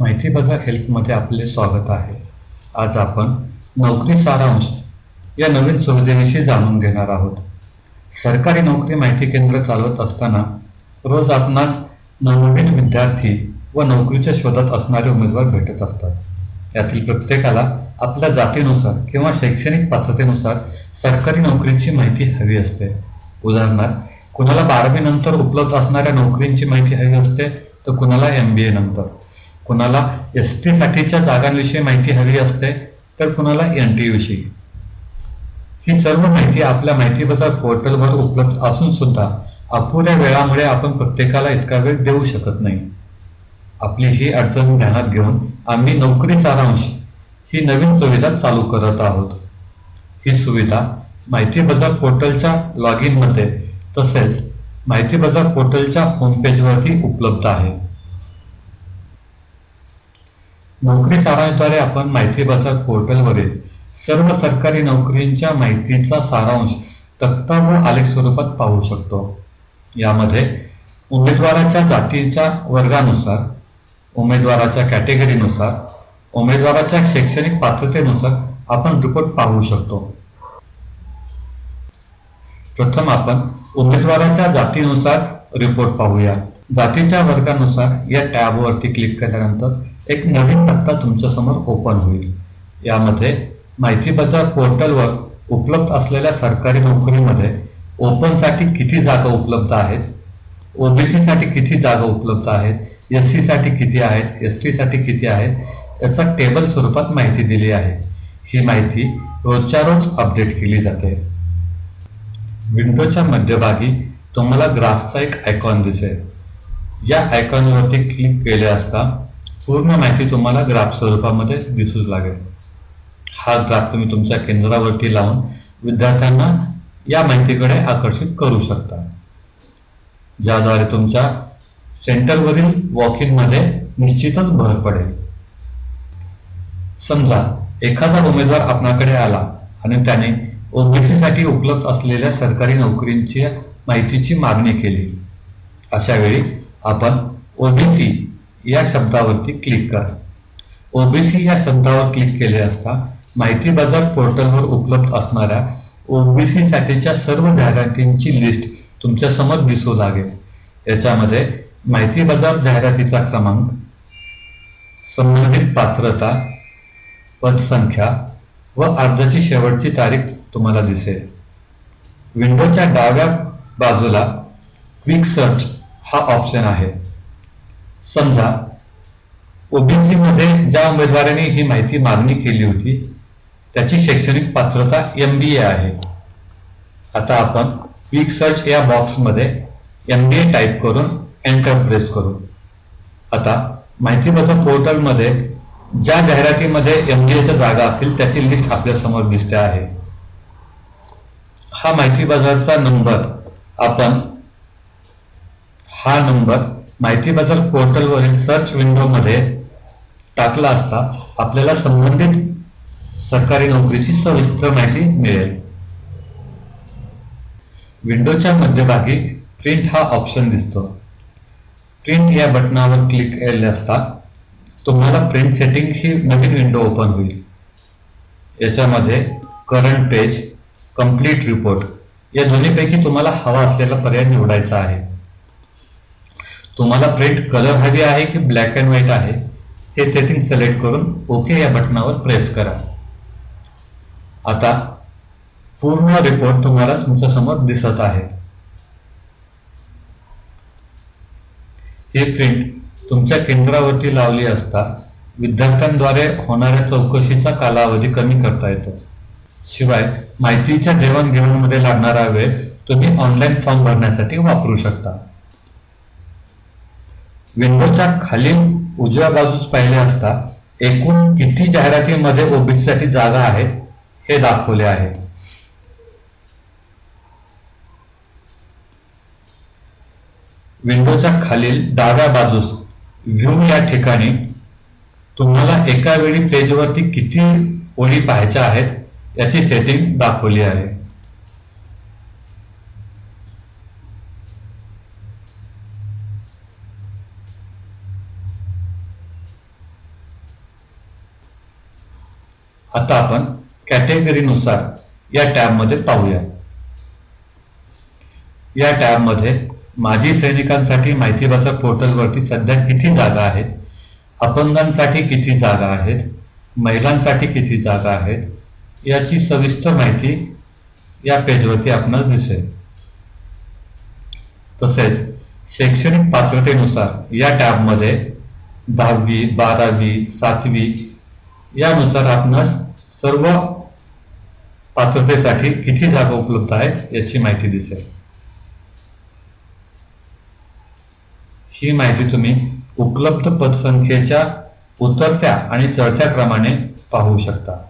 माहिती बाजार हेल्पमध्ये आपले स्वागत आहे. आज आपण नोकरी सारांश या नवीन सुविधेविषयी जाणून घेणार आहोत. सरकारी नोकरी माहिती केंद्र चालवत असताना रोज आपणास नवनवीन विद्यार्थी व नोकरीच्या शोधात असणारे उमेदवार भेटत असतात. यातील प्रत्येकाला आपल्या जातीनुसार किंवा शैक्षणिक पात्रतेनुसार सरकारी नोकरीची माहिती हवी असते. उदाहरणार्थ कुणाला बारावी नंतर उपलब्ध असणाऱ्या नोकरींची माहिती हवी असते तर कुणाला एम बी ए नंतर. कुणाला एस टी साठीच्या जागांविषयी माहिती हवी असते तर कुणाला एन टी विषयी. ही सर्व माहिती आपल्या माहिती बाजार पोर्टलवर उपलब्ध असून सुद्धा अपुऱ्या वेळामुळे आपण प्रत्येकाला इतका वेळ देऊ शकत नाही. आपली ही अडचण ध्यानात घेऊन आम्ही नोकरी सारांश ही नवीन सुविधा चालू करत आहोत. ही सुविधा माहिती बाजार पोर्टलच्या लॉग इनमध्ये तसेच माहिती बाजार पोर्टलच्या होमपेजवरती उपलब्ध आहे. नोकरी सारांशद्वारे आपण माहिती बाजार पोर्टलवरील सर्व सरकारी नोकरींच्या माहितीचा सारांश तक्ता व आलेख स्वरूपात पाहू शकतो. यामध्ये उमेदवाराच्या जातीच्या वर्गानुसार उमेदवाराच्या कॅटेगरीनुसार उमेदवाराच्या शैक्षणिक पात्रतेनुसार आपण रिपोर्ट पाहू शकतो. प्रथम आपण उमेदवाराच्या जातीनुसार रिपोर्ट पाहूया. जातीच्या वर्गानुसार या टॅबवरती क्लिक केल्यानंतर एक नवीन टप्पा तुमच्यासमोर ओपन होईल. यामध्ये माहिती बाजार पोर्टलवर उपलब्ध असलेल्या सरकारी नोकरीमध्ये ओपनसाठी किती जागा उपलब्ध आहेत? ओबीसीसाठी किती जागा उपलब्ध आहेत? एस सी साठी किती आहेत? एस टीसाठी किती आहेत? याचा टेबल स्वरूपात माहिती दिली आहे. ही माहिती रोजच्या रोज अपडेट केली जाते. विंडोच्या मध्यभागी तुम्हाला ग्राफचा एक आयकॉन दिसेल. या आयकॉनवरती क्लिक केले असता पूर्ण माहिती तुम्हाला ग्राफ स्वरूपामध्ये दिसू लागेल. हा ग्राफ तुम्ही तुमच्या केंद्रावरती लावून विद्यार्थ्यांना या माहितीकडे आकर्षित करू शकता. ज्याद्वारे तुमच्या सेंटरवरील वॉकमध्ये निश्चितच भर पडेल. समजा एखादा उमेदवार आपणाकडे आला आणि त्याने ओबीसी साठी उपलब्ध असलेल्या सरकारी नोकरींची माहितीची मागणी केली. अशा वेळी आपण ओबीसी या शब्दावरती क्लिक करा. ओबीसी या शब्दावर क्लिक केले असता माहिती बाजार पोर्टलवर उपलब्ध असणाऱ्या ओबीसी साठीच्या सर्व जाहिरातींची लिस्ट तुमच्यासमोर दिसू लागेल. याच्यामध्ये माहिती बाजार जाहिरातीचा क्रमांक संबंधित पात्रता पदसंख्या व अर्जाची शेवटची तारीख तुम्हाला दिसेल. विंडोच्या डाव्या बाजूला क्विक सर्च हा ऑप्शन आहे. समजा ओबीसी मध्ये ज्या उमेदवाराने ही माहिती मागणी केली होती त्याची शैक्षणिक पात्रता एम बी ए आहे. आता आपण क्विक सर्च या बॉक्समध्ये एम बी ए टाईप करून एंटर प्रेस करू. आता माहिती बाजार पोर्टलमध्ये ज्या जाहिरातीमध्ये एम बी एच्या जागा असतील त्याची लिस्ट आपल्यासमोर दिसते आहे. हा माहिती बाजारचा नंबर. आपण हा नंबर माहिती बाजार पोर्टलवरील सर्च विंडोमध्ये टाकला असता आपल्याला संबंधित सरकारी नोकरीची सविस्तर माहिती मिळेल. विंडोच्या मध्यभागी प्रिंट हा ऑप्शन दिसतो. प्रिंट या बटनावर क्लिक केले असता तुम्हाला प्रिंट सेटिंग ही नवीन विंडो ओपन होईल. याच्यामध्ये करंट पेज कंप्लीट रिपोर्ट या दोन्हीपैकी तुम्हाला हवा असलेला पर्याय निवडायचा आहे. तुम्हाला प्रिंट कलर हवी आहे की ब्लॅक अँड व्हाईट आहे हे सेटिंग सिलेक्ट करून ओके या बटनावर प्रेस करा. आता पूर्ण रिपोर्ट तुम्हाला तुमच्यासमोर दिसत आहे. ही प्रिंट तुमच्या केंद्रावरती लावली असता विद्यार्थ्यांद्वारे होणाऱ्या चौकशीचा कालावधी कमी करता येतो. शिवाय माहितीच्या देवाणघेवाणमध्ये लागणारा वेळ तुम्ही ऑनलाईन फॉर्म भरण्यासाठी वापरू शकता. विंडोच्या खालील उजव्या बाजूस पाहिले असता एकूण किती जाहिरातीमध्ये ओबीसी साठी जागा आहेत हे दाखवले आहे. विंडोच्या खालील डाव्या बाजूस व्ह्यू या ठिकाणी तुम्हाला एका वेळी पेजवरती किती ओळी पाहायच्या आहेत याची सेटिंग दाखवली आहे. आता आपण कॅटेगरीनुसार या टॅबमध्ये पाहूया. या टॅबमध्ये माजी सैनिकांसाठी माहिती पोर्टलवरती सध्या किती जागा आहेत अपंगांसाठी किती जागा आहेत महिलांसाठी किती जागा आहेत याची सविस्तर माहिती या पेजवरती आपणास दिसेल. तसेच शैक्षणिक पात्रतेनुसार या टॅबमध्ये दहावी बारावी सातवी यानुसार आपणास सर्व पात्रतेसाठी किती जागा उपलब्ध आहेत याची माहिती दिसेल. ही माहिती तुम्ही उपलब्ध पदसंख्येच्या उतरत्या आणि चढत्या क्रमाने पाहू शकता.